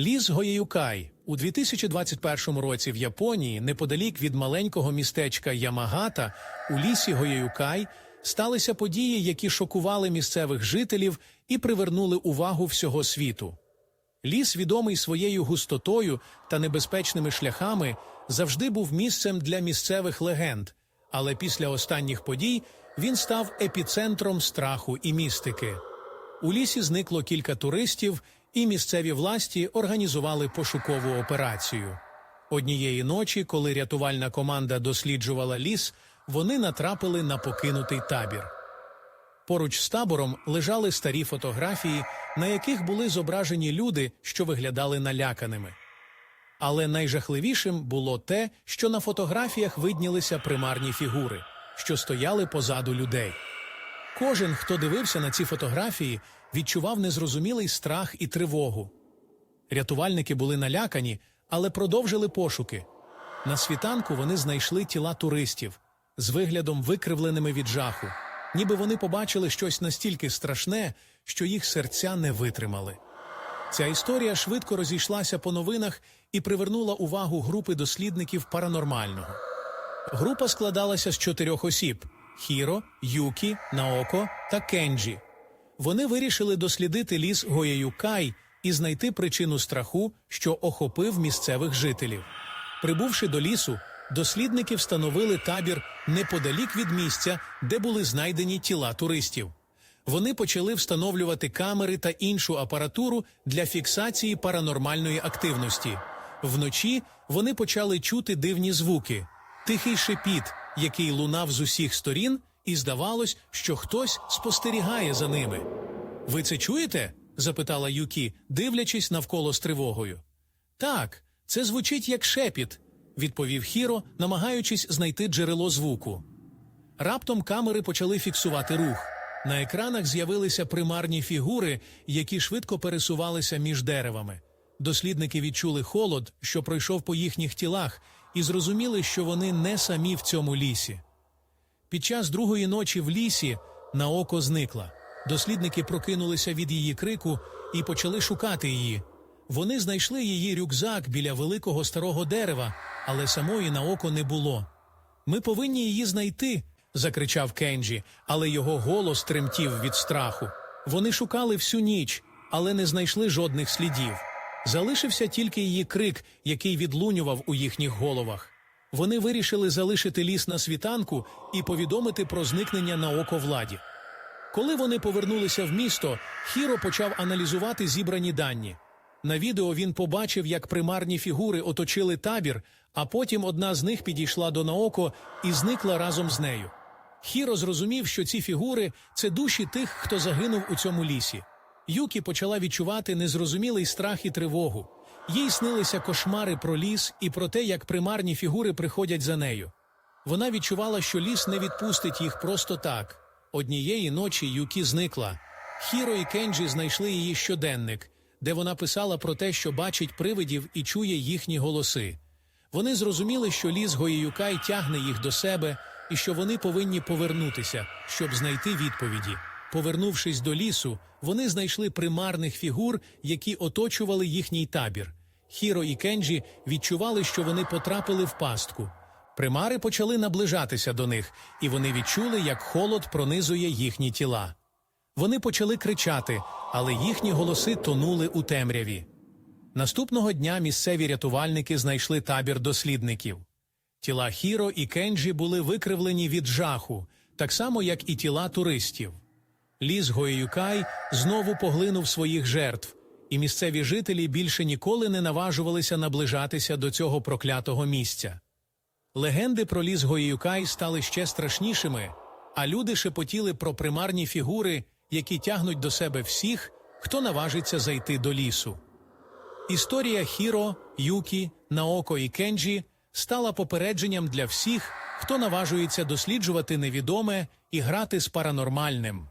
Ліс Гоєюкай у 2021 році в Японії, неподалік від маленького містечка Ямагата, у лісі Гоєюкай сталися події, які шокували місцевих жителів і привернули увагу всього світу. Ліс, відомий своєю густотою та небезпечними шляхами, завжди був місцем для місцевих легенд, але після останніх подій він став епіцентром страху і містики. У лісі зникло кілька туристів, і місцеві власті організували пошукову операцію. Однієї ночі, коли рятувальна команда досліджувала ліс, вони натрапили на покинутий табір. Поруч з табором лежали старі фотографії, на яких були зображені люди, що виглядали наляканими. Але найжахливішим було те, що на фотографіях виднілися примарні фігури, що стояли позаду людей. Кожен, хто дивився на ці фотографії, відчував незрозумілий страх і тривогу. Рятувальники були налякані, але продовжили пошуки. На світанку вони знайшли тіла туристів з виглядом викривленими від жаху, ніби вони побачили щось настільки страшне, що їх серця не витримали. Ця історія швидко розійшлася по новинах і привернула увагу групи дослідників паранормального. Група складалася з чотирьох осіб: Хіро, Юкі, Наоко та Кенджі. Вони вирішили дослідити ліс Гоєюкай і знайти причину страху, що охопив місцевих жителів. Прибувши до лісу, дослідники встановили табір неподалік від місця, де були знайдені тіла туристів. Вони почали встановлювати камери та іншу апаратуру для фіксації паранормальної активності. Вночі вони почали чути дивні звуки, тихий шепіт, який лунав з усіх сторін, і здавалось, що хтось спостерігає за ними. Ви це чуєте? запитала Юкі, дивлячись навколо з тривогою. Так, це звучить як шепіт, відповів Хіро, намагаючись знайти джерело звуку. Раптом камери почали фіксувати рух. На екранах з'явилися примарні фігури, які швидко пересувалися між деревами. Дослідники відчули холод, що пройшов по їхніх тілах, і зрозуміли, що вони не самі в цьому лісі. Під час другої ночі в лісі Наоко зникла. Дослідники прокинулися від її крику і почали шукати її. Вони знайшли її рюкзак біля великого старого дерева, але самої Наоко не було. Ми повинні її знайти, закричав Кенджі, але його голос тремтів від страху. Вони шукали всю ніч, але не знайшли жодних слідів. Залишився тільки її крик, який відлунював у їхніх головах. Вони вирішили залишити ліс на світанку і повідомити про зникнення на око владі. Коли вони повернулися в місто, Хіро почав аналізувати зібрані дані. На відео він побачив, як примарні фігури оточили табір, а потім одна з них підійшла до Наоко і зникла разом з нею. Хіро зрозумів, що ці фігури це душі тих, хто загинув у цьому лісі. Юкі почала відчувати незрозумілий страх і тривогу. Їй снилися кошмари про ліс і про те, як примарні фігури приходять за нею. Вона відчувала, що ліс не відпустить їх просто так. Однієї ночі Юкі зникла. Хіро і Кенджі знайшли її щоденник, де вона писала про те, що бачить привидів і чує їхні голоси. Вони зрозуміли, що ліс Гоїюкай тягне їх до себе і що вони повинні повернутися, щоб знайти відповіді. Повернувшись до лісу, вони знайшли примарних фігур, які оточували їхній табір. Хіро і Кенджі відчували, що вони потрапили в пастку. Примари почали наближатися до них, і вони відчули, як холод пронизує їхні тіла. Вони почали кричати, але їхні голоси тонули у темряві. Наступного дня місцеві рятувальники знайшли табір дослідників. Тіла Хіро і Кенджі були викривлені від жаху, так само, як і тіла туристів. Ліс Гоєюкай знову поглинув своїх жертв, і місцеві жителі більше ніколи не наважувалися наближатися до цього проклятого місця. Легенди про ліс Гоєюкай стали ще страшнішими, а люди шепотіли про примарні фігури, які тягнуть до себе всіх, хто наважиться зайти до лісу. Історія Хіро, Юкі, Наоко і Кенджі стала попередженням для всіх, хто наважується досліджувати невідоме і грати з паранормальним.